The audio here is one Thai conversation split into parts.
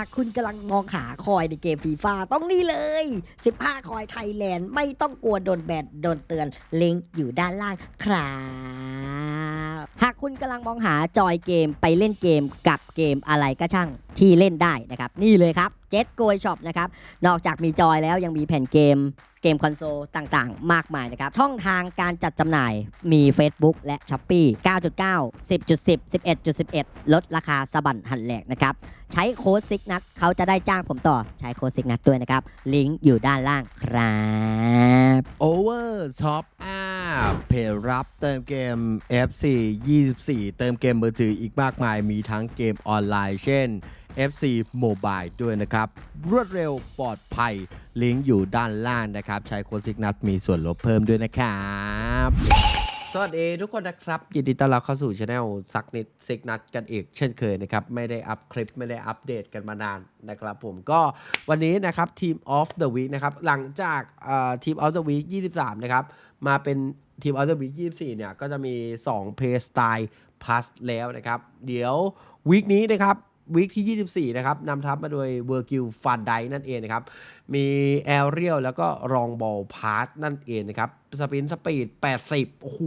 ากคุณกำลังมองหาคอยในเกมฟีฟ่าต้องนี่เลย 15 คอยไทยแลนด์ไม่ต้องกลัวโดนแบนโดนเตือนลิงก์อยู่ด้านล่างครับ หากคุณกำลังมองหาจอยเกมไปเล่นเกมกับเกมอะไรก็ช่างที่เล่นได้นะครับ นี่เลยครับเจ็ t โกยช็อปนะครับ นอกจากมีจอยแล้วยังมีแผ่นเกมเกมคอนโซลต่างๆ มากมายนะครับ ช่องทางการจัดจำหน่ายมี Facebook และ s h อ p e e 9.9 10.10 11.11 ลดราคาสะบันหันแหลกนะครับ ใช้โค้ดซิกนัทเขาจะได้จ้างผมต่อใช้โค้ดซิกนัทด้วยนะครับ ลิงก์อยู่ด้านล่างครับ Over Top App เพจรับเติมเกม FC 24 เติมเกมมือถืออีกมากมายมีทั้งเกมออนไลน์ เช่น FC Mobile ด้วยนะครับ รวดเร็วปลอดภัย ลิงก์อยู่ด้านล่างนะครับ ใช้โค้ดซิกนัทมีส่วนลดเพิ่มด้วยนะครับสวัสดีทุกคนนะครับ ยินดีต้อนรับเข้าสู่ช anel ซักนิดซิกนัทกันอีกเช่นเคยนะครับ ไม่ได้อัพคลิปไม่ได้อัปเดตกันมานานนะครับผมก็วันนี้นะครับทีม of the week นะครับ หลังจากทีม of the week 23 นะครับ มาเป็น ทีม of the week 24เนี่ยก็จะมี2 play style plus แล้วนะครับ เดี๋ยววีคนี้นะครับวีคที่ 24 นะครับนำทัพมาโดยเวอร์กิลฟันไดนั่นเองนะครับ มีแอเรียลแล้วก็รองบอลพาร์ทนั่นเองนะครับ สปินสปีด 80 โอ้โห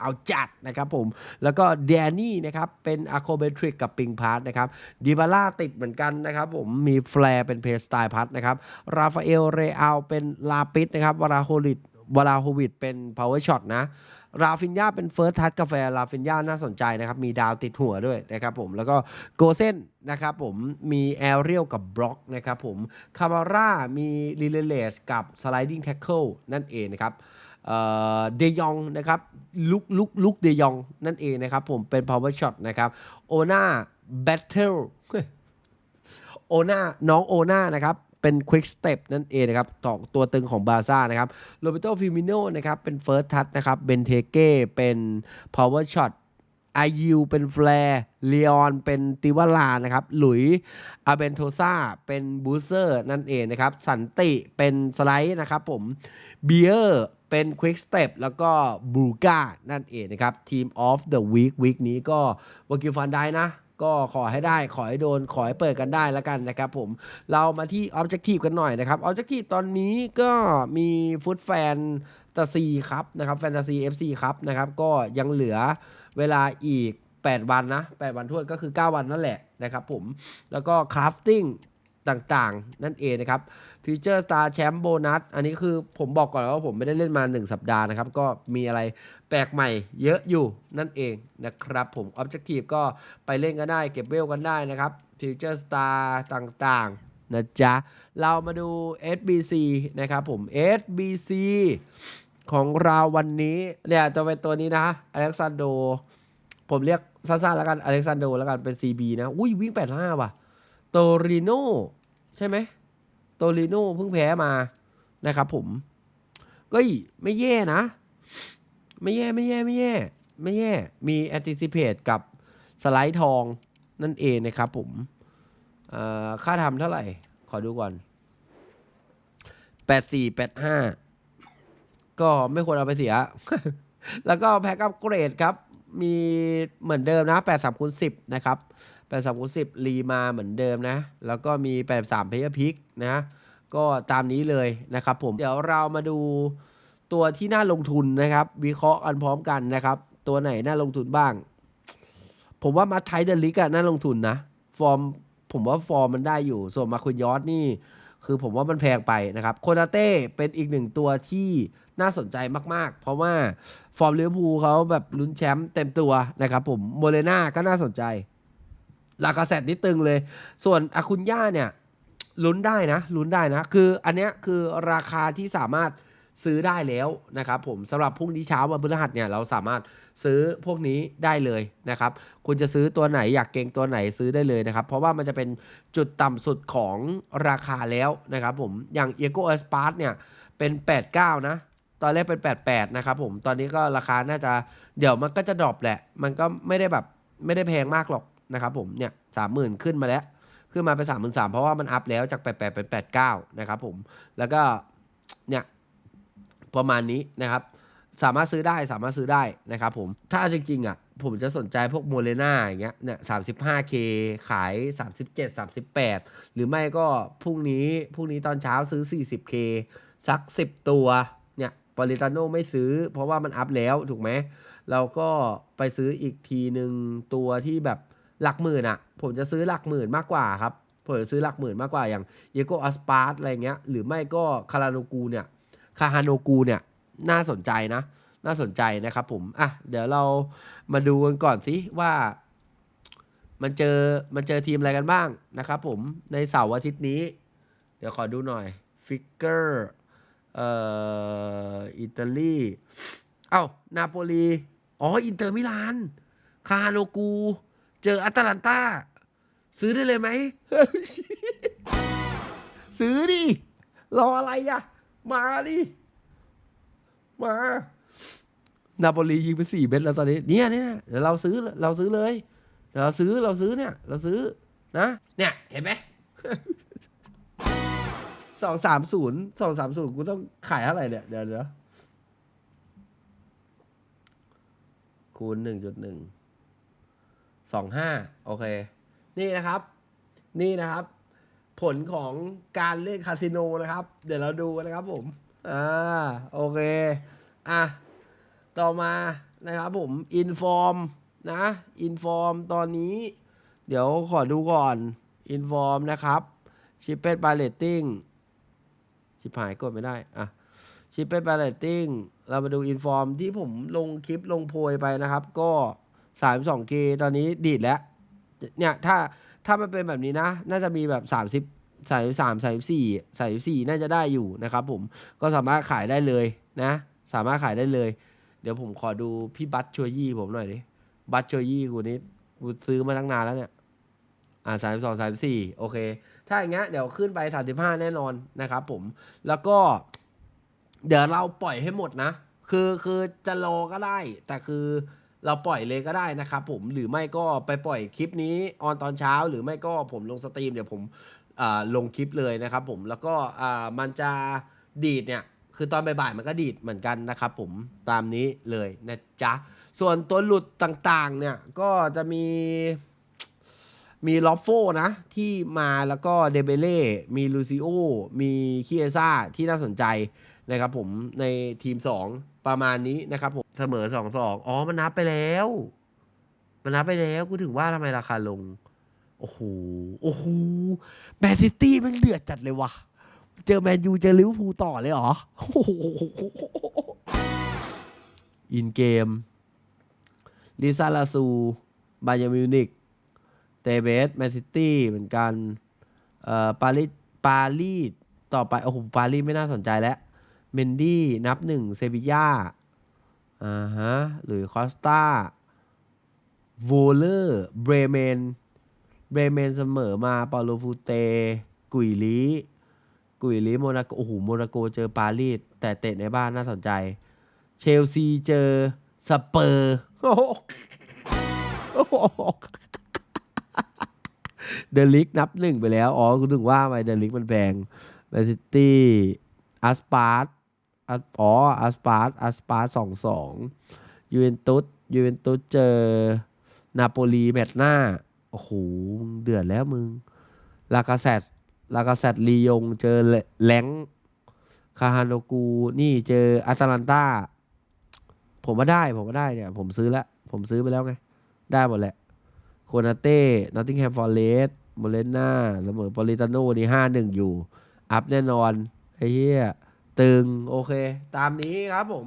เอาจัดนะครับผม แล้วก็แดนนี่นะครับ เป็นอะโคเบทริกกับปิงพาร์ทนะครับดิบาร่าติดเหมือนกันนะครับผม มีแฟร์เป็นเพสไตล์พัทนะครับ ราฟาเอล เรอัลเป็นลาปิดนะครับวาราโฮลิต วาราโฮวิดเป็นพาวเวอร์ช็อตนะ ราฟินยาเป็นเฟิร์สทัชกาแฟ ราฟินยาน่าสนใจนะครับ มีดาวติดหัวด้วยนะครับผม แล้วก็โกเซนนะครับผม มีแอรเรียลกับบล็อกนะครับผม คามาร่า มีรีเลสกับสไลดิ้งแท็กเกิลนั่นเองนะครับเดยองนะครับลุกลุกลุกเดยองนั่นเองนะครับผมเป็น power shot นะครับโอนาแบทเทิลโอนาน้องโอนานะครับ เป็น Quick Step นั่นเองนะครับต่อตัวตึงของบาซ่านะครับโรเบโตฟิมิโนนะครับเป็น First Touch นะครับเบนเทเก้เป็น Power Shot อายิวเป็นแฟร์เลออนเป็นติวาลานะครับ หลุยอาเบนโทซาเป็นบูเซอร์นั่นเองนะครับ สันติเป็นสไลด์นะครับผมเบียร์เป็น Quick Step แล้วก็บูกานั่นเองนะครับ ทีม of the week วีคนี้ก็วากิฟันได้นะ ก็ขอให้ได้ขอให้โดนขอให้เปิดกันได้แล้วกันนะครับผมเรามาที่ Objective กันหน่อยนะครับ Objective ตอนนี้ก็มีฟุตแฟนตาซีครับนะครับแฟนตาซี FC ครับนะครับก็ยังเหลือเวลาอีก 8 วันนะ 8 วันทวนก็คือ 9 วันนั่นแหละนะครับผมแล้วก็ crafting ต่างๆ นั่นเองนะครับ Future Star Champ Bonus อันนี้คือผมบอกก่อนว่าผมไม่ได้เล่นมา 1 สัปดาห์นะครับ ก็มีอะไรแปลกใหม่เยอะอยู่นั่นเองนะครับ ผม Objective ก็ไปเล่นกันได้เก็บเวลกันได้นะครับ Future Star ต่างๆนะจ๊ะ เรามาดู SBC นะครับผม SBC ของเราวันนี้เนี่ยจะเป็นตัวนี้นะอเล็กซานโด ผมเรียกสั้นๆแล้วกันอเล็กซานโดแล้วกันเป็น CB นะ อุ้ยวิ่ง 85 ว่ะ โตริโนใช่ไหม โตริโนเพิ่งแพ้มานะครับผมก็ไม่แย่นะ ไม่แย่ไม่แย่ไม่แย่ ไม่แย่ มี anticipate กับสไลด์ทองนั่นเองนะครับผมค่าทำเท่าไหร่ ขอดูก่อน 84 85 ก็ไม่ควรเอาไปเสีย แล้วก็แพ็กอัพเกรดครับ มีเหมือนเดิมนะ 83คูณ10 นะครับ 83คูณ10รีมาเหมือนเดิมนะ แล้วก็มี83เพย์พิกนะก็ตามนี้เลยนะครับผมเดี๋ยวเรามาดูตัวที่น่าลงทุนนะครับ วิเคราะห์กันพร้อมกันนะครับ ตัวไหนน่าลงทุนบ้าง ผมว่ามาไทเดลิกอะน่าลงทุนนะ ฟอร์มผมว่าฟอร์มมันได้อยู่ ส่วนมาคุยอสนี่ คือผมว่ามันแพงไปนะครับ โคนาเต้เป็นอีกหนึ่งตัวที่น่าสนใจมาก ๆ เพราะว่าฟอร์มเลิเวภูเขาแบบลุ้นแชมป์เต็มตัวนะครับผมโมเลนาก็น่าสนใจ ลากาเซตนี่ตึงเลย ส่วนอาคุนย่าเนี่ยลุ้นได้นะลุ้นได้นะ คืออันเนี้ยคือราคาที่สามารถซื้อได้แล้วนะครับผมสำหรับพรุ่งนี้เช้าวันพฤหัสเนี่ยเราสามารถซื้อพวกนี้ได้เลยนะครับ คุณจะซื้อตัวไหนอยากเก่งตัวไหนซื้อได้เลยนะครับ เพราะว่ามันจะเป็นจุดต่ำสุดของราคาแล้วนะครับผมอย่างเอโกเอสปาร์ตเนี่ยเป็น 89 นะ ตอนแรกเป็น 88 นะครับผมตอนนี้ก็ราคาน่าจะเดี๋ยวมันก็จะดรอปแหละ มันก็ไม่ได้แบบไม่ได้แพงมากหรอก นะครับผมเนี่ยสามหมื่นขึ้นมาแล้ว ขึ้นมาเป็นสามหมื่นสามเพราะว่ามันอัพแล้วจากแปดแปดเป็นแปดเก้านะครับผมแล้วก็เนี่ยประมาณนี้นะครับ สามารถซื้อได้สามารถซื้อได้นะครับผมถ้าจริงๆอะผมจะสนใจพวกโมเลนาอย่างเงี้ยเนี่ยสามสิบห้าเคขายสามสิบเจ็ดสามสิบแปดหรือไม่ก็พรุ่งนี้พรุ่งนี้ตอนเช้าซื้อสี่สิบเคสักสิบตัวเนี่ยปริตาโนไม่ซื้อ เพราะว่ามันอัพแล้วถูกไหมเราก็ไปซื้ออีกทีหนึ่งตัวที่แบบ หลักหมื่นอะ่ะผมจะซื้อหลักหมื่นมากกว่าครับผมจะซื้อหลักหมื่นมากกว่าอย่างเยโกอัสปาร์ตอะไรเงี้ยหรือไม่ก็คาราโนกูเนี่ยคาฮาโนกูเนี่ยน่าสนใจนะ น่าสนใจนะครับผมอะเดี๋ยวเรามาดูกันก่อนสิว่า มันเจอมันเจอทีมอะไรกันบ้างนะครับผมในเสาร์อาทิตย์นี้ เดี๋ยวขอดูหน่อยฟิกเกอร์เอ่ออิตาลีเอ้านาโปลีอ๋ออินเตอร์มิลานคาฮาโนกู เจออัตแลนตาซื้อได้เลยไหม ซื้อดิ รออะไรอะมาดิ มา นาโปลียิงไปสี่เม็ดแล้วตอนนี้ เนี่ยเนี่ยเดี๋ยวเราซื้อเราซื้อเลย เดี๋ยวเราซื้อเราซื้อเนี่ย เราซื้อนะ เนี่ย เห็นไหมสองสามศูนย์สองสามศูนย์กูต้องขายเท่าไหร่เนี่ย เดี๋ยวเดี๋ยวคูณหนึ่งจุดหนึ่ง สองห้าโอเค นี่นะครับ นี่นะครับ ผลของการเล่นคาสิโนนะครับ เดี๋ยวเราดูนะครับผม อ่า โอเค อะ ต่อมานะครับผม อินฟอร์มนะ อินฟอร์มตอนนี้ เดี๋ยวขอดูก่อน อินฟอร์มนะครับชิปเป็ดบาเลตติ้งชิปหายกดไม่ได้ อะชิปเป็ดบาเลตติ้งเรามาดูอินฟอร์มที่ผมลงคลิปลงโพยไปนะครับ ก็ 32K ตอนนี้ดีดแล้ว เนี่ยถ้าถ้ามันเป็นแบบนี้นะ น่าจะมีแบบ30 33 34 34น่าจะได้อยู่นะครับผมก็สามารถขายได้เลยนะ สามารถขายได้เลย เดี๋ยวผมขอดูพี่บัตชัวยี่ผมหน่อยดิบัตชัวยี่กูนี้กูซื้อมาตั้งนานแล้วเนี่ย อ่าสามสองสามสี่โอเค ถ้าอย่างเงี้ยเดี๋ยวขึ้นไปสามสิบห้าแน่นอนนะครับผมแล้วก็ เดี๋ยวเราปล่อยให้หมดนะ คือคือจะรอก็ได้ แต่คือ เราปล่อยเลยก็ได้นะครับผมหรือไม่ก็ไปปล่อยคลิปนี้ออนตอนเช้า หรือไม่ก็ผมลงสตรีมเดี๋ยวผมลงคลิปเลยนะครับผมแล้วก็มันจะดีดเนี่ยคือตอนบ่ายๆมันก็ดีดเหมือนกันนะครับผมตามนี้เลยนะจ๊ะส่วนตัวหลุดต่างๆเนี่ยก็จะมีมีลอฟโฟนะที่มาแล้วก็เดเบเล่มีลูซิโอมีคีเอซ่าที่น่าสนใจนะครับผมในทีม 2 ประมาณนี้นะครับผมเสมอ2 2อ๋อมันนับไปแล้ว มันนับไปแล้วกูถึงว่าทำไมราคาลง โอ้โหโอ้โหแมนซิตี้มันเดือดจัดเลยวะเจอแมนยูเจอลิเวอร์พูลต่อเลยเหรอโอ้โหอินเกมลิซาลาซูบาเยร์มิวนิกเตเบสแมนซิตี้เหมือนกันเอ่อปารีสปารีสต่อไปโอ้โหปารีสไม่น่าสนใจแล้ว เมนดี้นับหนึ่งเซบีย่าอ่าฮะหรือคอสตาโวเลอร์เบรเมนเบรเมนเสมอมาปาโลฟูเต กุยลีกุยลีโมนาโกโอ้โหโมนาโกเจอปารีสแต่เตะในบ้านน่าสนใจ เชลซีเจอสเปอร์โอ้โหโอ้โหเดลิกนับหนึ่งไปแล้ว อ๋อคุณถึงว่าไปเดลิกมันแพงแมนซิตี้อัสปาร์ต อ๋ออัสปาร์ตอัสปาร์ตสองสองยูเวนตุสยูเวนตุสเจอนาโปลีแมตช์หน้า โอ้โหเดือดแล้วมึง ลากาเซตลากาเซตลียง เจอแหลงคาฮานโนกู นี่เจออาตาลันตาผมว่าได้ ผมว่าได้เนี่ย ผมซื้อแล้ว ผมซื้อไปแล้วไง ได้หมดแหละ โคนาเต้ นอตติงแฮมฟอร์เรสโมเลน่าเสมอปอลิตาโนนี่ห้าหนึ่งอยู่ อัพแน่นอน ไอ้เหี้ย ตึงโอเค ตามนี้ครับผม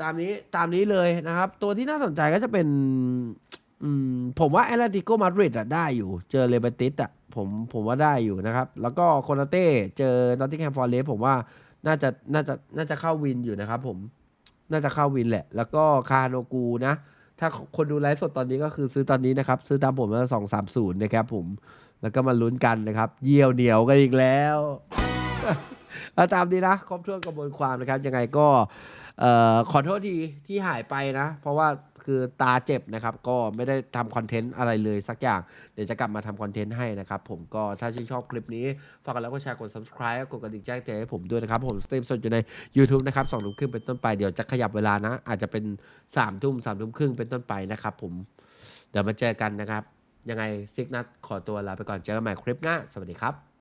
ตามนี้ตามนี้เลยนะครับ ตัวที่น่าสนใจก็จะเป็น อืม ผมว่าแอตเลติโกมาดริดอะได้อยู่ เจอเลเบติสอะผมผมว่าได้อยู่นะครับ แล้วก็โคนาเต้เจอนอตติงแฮมฟอร์เรสผมว่าน่าจะน่าจะน่าจะเข้าวินอยู่นะครับ ผมน่าจะเข้าวินแหละ แล้วก็คาโนกูนะ ถ้าคนดูไลฟ์สดตอนนี้ก็คือซื้อตอนนี้นะครับ ซื้อตามผมมาสองสามศูนย์นะครับผม แล้วก็มาลุ้นกันนะครับ เยี่ยวเหนียวกันอีกแล้ว ตามนี้นะ ครบถ้วนกระบวนความนะครับ ยังไงก็ขอโทษทีที่หายไปนะ เพราะว่าคือตาเจ็บนะครับ ก็ไม่ได้ทำคอนเทนต์อะไรเลยสักอย่าง เดี๋ยวจะกลับมาทำคอนเทนต์ให้นะครับ ผมก็ถ้าชื่นชอบคลิปนี้ ฝากกันแล้วก็แชร์กด subscribe กดกระดิ่งแจ้งเตือนให้ผมด้วยนะครับ ผมสตรีมสดอยู่ใน YouTube นะครับสองทุ่มครึ่งเป็นต้นไปเดี๋ยวจะขยับเวลานะ อาจจะเป็น3ามทุ่มสามทุ่มครึ่งเป็นต้นไปนะครับผมเดี๋ยวมาเจอกันนะครับ ยังไงซิกนัทขอตัวลาไปก่อนเจอกันใหม่คลิปหน้าสวัสดีครับ